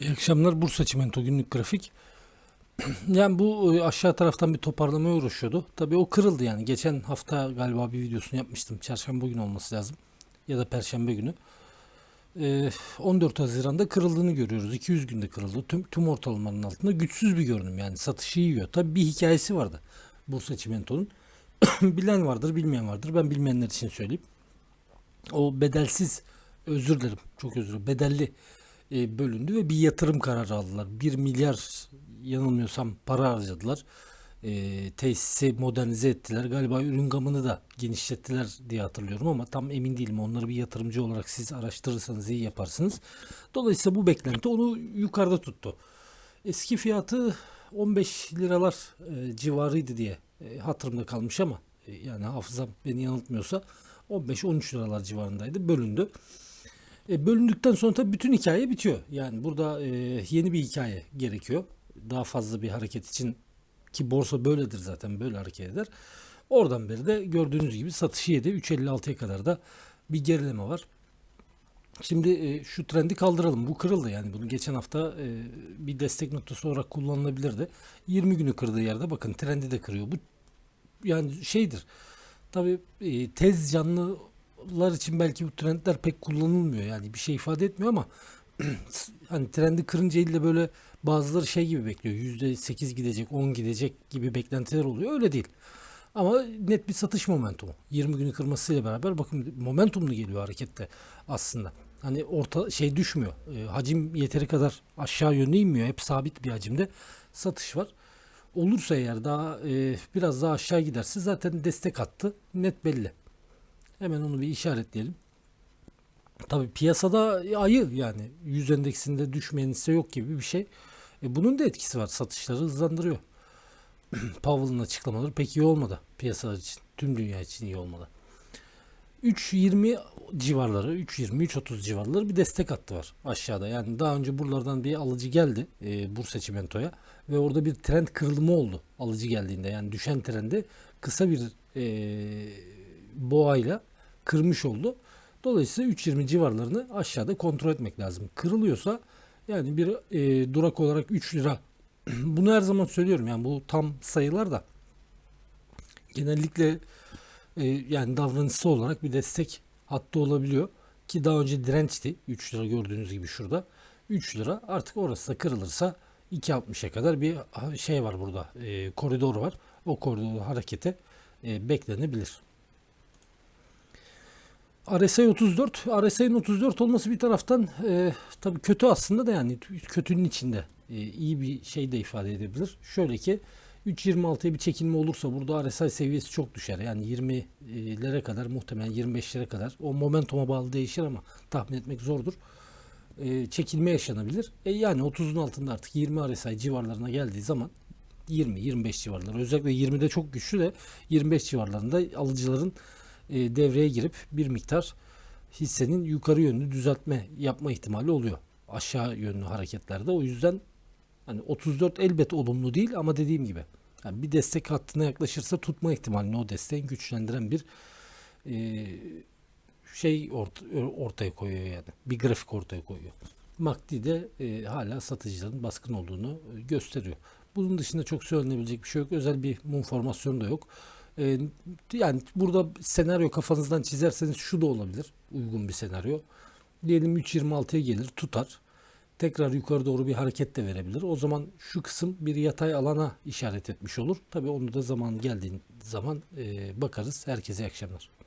İyi akşamlar Bursa Çimento günlük grafik. Yani bu e, aşağı taraftan bir toparlamaya uğraşıyordu. Tabii o kırıldı yani. Geçen hafta galiba bir videosunu yapmıştım. Çarşamba günü olması lazım. Ya da perşembe günü. Ee, 14 Haziran'da kırıldığını görüyoruz. 200 günde kırıldı. Tüm, tüm ortalamanın altında güçsüz bir görünüm yani. Satışı yiyor. Tabii bir hikayesi vardı. Bursa Çimento'nun. Bilen vardır, bilmeyen vardır. Ben bilmeyenler için söyleyeyim. O bedelsiz özür dilerim. Çok özür dilerim. Bedelli e, bölündü ve bir yatırım kararı aldılar. 1 milyar yanılmıyorsam para harcadılar. E, tesisi modernize ettiler. Galiba ürün gamını da genişlettiler diye hatırlıyorum ama tam emin değilim. Onları bir yatırımcı olarak siz araştırırsanız iyi yaparsınız. Dolayısıyla bu beklenti onu yukarıda tuttu. Eski fiyatı 15 liralar e, civarıydı diye e, hatırımda kalmış ama e, yani hafızam beni yanıltmıyorsa 15-13 liralar civarındaydı. Bölündü. E, bölündükten sonra tabii bütün hikaye bitiyor. Yani burada e, yeni bir hikaye gerekiyor. Daha fazla bir hareket için ki borsa böyledir zaten böyle hareket eder. Oradan beri de gördüğünüz gibi satışı yedi. 3.56'ya kadar da bir gerileme var. Şimdi e, şu trendi kaldıralım. Bu kırıldı yani. Bunu geçen hafta bir destek noktası olarak kullanılabilirdi. 20 günü kırdığı yerde bakın trendi de kırıyor. Bu yani şeydir. Tabii tez canlılar için belki bu trendler pek kullanılmıyor. Yani bir şey ifade etmiyor ama hani trendi kırınca ille böyle bazıları şey gibi bekliyor. %8 gidecek, 10 gidecek gibi beklentiler oluyor. Öyle değil. Ama net bir satış momentumu. 20 günü kırmasıyla beraber bakın momentumlu geliyor harekette aslında. Hani orta şey düşmüyor. E, hacim yeteri kadar aşağı yönlü inmiyor. Hep sabit bir hacimde satış var. Olursa eğer daha e, biraz daha aşağı giderse zaten destek attı. Net belli. Hemen onu bir işaretleyelim. Tabii piyasada ayı yani yüz endeksinde düşmeyen hisse yok gibi bir şey. E, bunun da etkisi var. Satışları hızlandırıyor. Powell'ın açıklamaları pek iyi olmadı piyasalar için. Tüm dünya için iyi olmadı. 3.20 civarları, 3.20 3.30 civarları bir destek hattı var aşağıda. Yani daha önce buralardan bir alıcı geldi e, Bursa Çimento'ya ve orada bir trend kırılımı oldu alıcı geldiğinde. Yani düşen trendi kısa bir e, boğayla kırmış oldu. Dolayısıyla 3.20 civarlarını aşağıda kontrol etmek lazım. Kırılıyorsa yani bir e, durak olarak 3 lira bunu her zaman söylüyorum yani bu tam sayılar da genellikle e, yani davranışsal olarak bir destek hattı olabiliyor ki daha önce dirençti 3 lira gördüğünüz gibi şurada 3 lira artık orası da kırılırsa 2.60'a kadar bir şey var burada e, koridor var o koridor harekete e, beklenebilir. RSI 34, RSI'nin 34 olması bir taraftan e, tabii kötü aslında da yani kötünün içinde e, iyi bir şey de ifade edebilir. Şöyle ki 3.26'ya bir çekilme olursa burada RSI seviyesi çok düşer. Yani 20'lere kadar muhtemelen 25'lere kadar o momentuma bağlı değişir ama tahmin etmek zordur. E, çekilme yaşanabilir. E, yani 30'un altında artık 20 RSI civarlarına geldiği zaman 20-25 civarları özellikle 20'de çok güçlü de 25 civarlarında alıcıların e, devreye girip bir miktar hissenin yukarı yönlü düzeltme yapma ihtimali oluyor. Aşağı yönlü hareketlerde. O yüzden hani 34 elbet olumlu değil ama dediğim gibi yani bir destek hattına yaklaşırsa tutma ihtimalini o desteğin güçlendiren bir e, şey ort ortaya koyuyor yani. Bir grafik ortaya koyuyor. MACD de e, hala satıcıların baskın olduğunu gösteriyor. Bunun dışında çok söylenebilecek bir şey yok. Özel bir mum formasyonu da yok. Ee, yani burada senaryo kafanızdan çizerseniz şu da olabilir. Uygun bir senaryo. Diyelim 3.26'ya gelir tutar. Tekrar yukarı doğru bir hareket de verebilir. O zaman şu kısım bir yatay alana işaret etmiş olur. Tabii onu da zaman geldiğin zaman e, bakarız. Herkese iyi akşamlar.